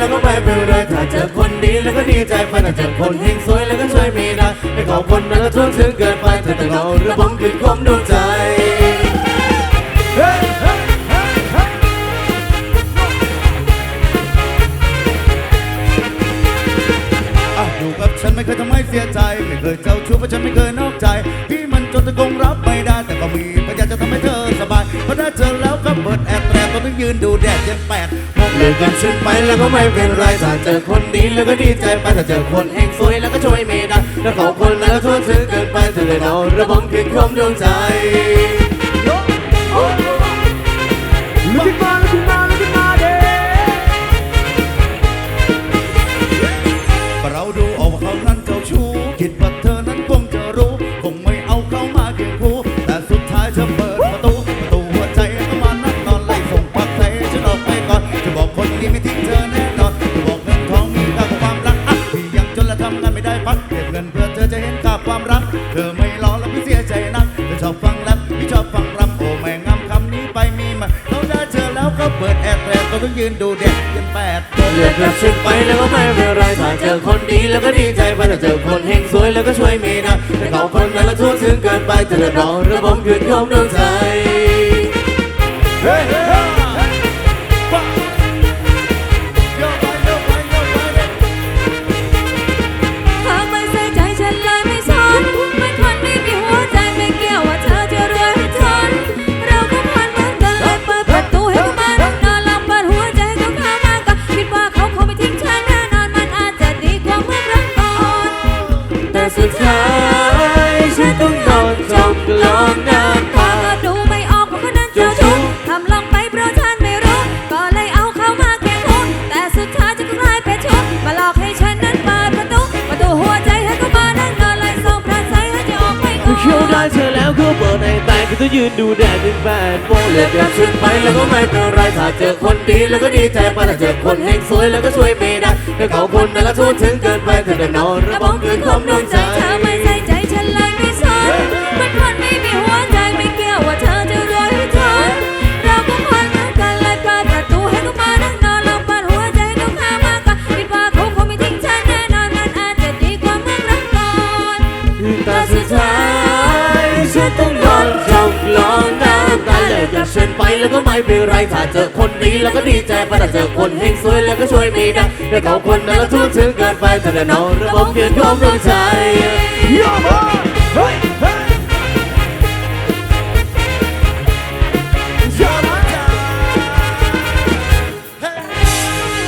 แล้วก็ไปไปเลยถ้าเจอคนดีแล้วก็ดีใจไปแต่เจอคนเฮงสวยแล้วก็ช่วยม่ได้ให้ขอบคนนั้นละทุ่มถึงเกินไปเธอแต่เราระบมขึ้นคมดวงใจอะอยู่กับฉันไม่เคยทำให้เสียใจ ไม่เคยเจ้าชู้เพราะฉันไม่เคยนอกใจ พี่มันจนจะคงรับไม่ได้แต่ก็มีพยายามจะทำให้เธอ เพราจอแล้วก็เปิดแอบแตรตอนต้องยืนดูแดดเย็นแปดมองเลิกกันฉันไปแล้วก็ไม่เป็นไรถ้าเจอคนดีแล้วก็ดีใจไปถ้าเจอคนเฮงสวยแล้วก็ช่วยไม่ได้แล้วขอคนนั้นละทุ่มถึงเกินไปเธอแต่เราระบมขึ้นคมดวงใจลุกขึ้นมาลุกขึ้นมาลุกขึ้นมาเด้เราดูออกว่าเขานั้นเจ้าชู้คิดว่าเธอ ใจนักเธอชอบฟังแรปพี่ชอบฟังรำโอ้แม่งามคำนี้ไปมีมาเขาได้เจอแล้วก็เปิดแอร์แตรก็ต้องยืนดูเด็กยันแปดเลือกกับฉันไปแล้วก็ไม่เป็นไรถ้าเจอคนดีแล้วก็ดีใจไปถ้าเจอคนเฮงสวยแล้วก็ช่วยไม่ได้แต่ขอบคนนั้นละทุ่มถึงเกินไปเธอแต่เราระบมขึ้นคมดวงใจเฮ้ สุดท้ายฉันต้องโดนจมลงน้ำพอก็ดูไม่ออกว่าคนนั้นเจ้าชู้ทำลงไปเพราะฉันไม่รู้ ก็เลยเอาเขามาแกล้งคู่แต่สุดท้ายจะกลายเป็นชู้มาหลอกให้ฉันนั้นเปิดประตูประตูหัวใจให้เขามานั่งนอนไล่ส่งพระใสให้จะออกไปก่อนเคี้ยวได้เธอแล้วก็เปิดในแต่ก็ต้องยืนดูแดดเป็นแฟนโมงเลือกกับฉันไปแล้วก็ไม่เป็นไรถ้าเจอคนดีแล้วก็ดีใจไปถ้าเจอคนเฮงสวยแล้วก็ช่วยไม่ได้แต่เขาคนนั้นละทุ่มถึ งเกินไปเธอแต่นอนระบมคืนคมดวงใจเธอไม่ใส่ใจฉันเลยไม่สนมันคนไม่มีหัวใจไม่เกี่ยวว่าเธอจะรวยหรือจนเราก็คนเหมือนกันเลยเปิดประตูให้เขามานั่งนอนลองเปิดหัวใจให้เขาเข้ามาก็คิดว่าเขาคงไม่ทิ้งฉันแน่นอนมันอาจจะดีกว่าเมื่อรักก่อนแต่สุดท้าย ลิกกับฉันไปแล้วก็ไม่เป็นไรถ้าเจอคนดีแล้วก็ดีใจพรถ้าเจอคนเฮงสวยแล้วก็ช่วยมีได้แต่เขาคนนั้นละทุ่มถึงเกิดไปแต่เนอนระบบเดือดร้อนใจ Yamaha!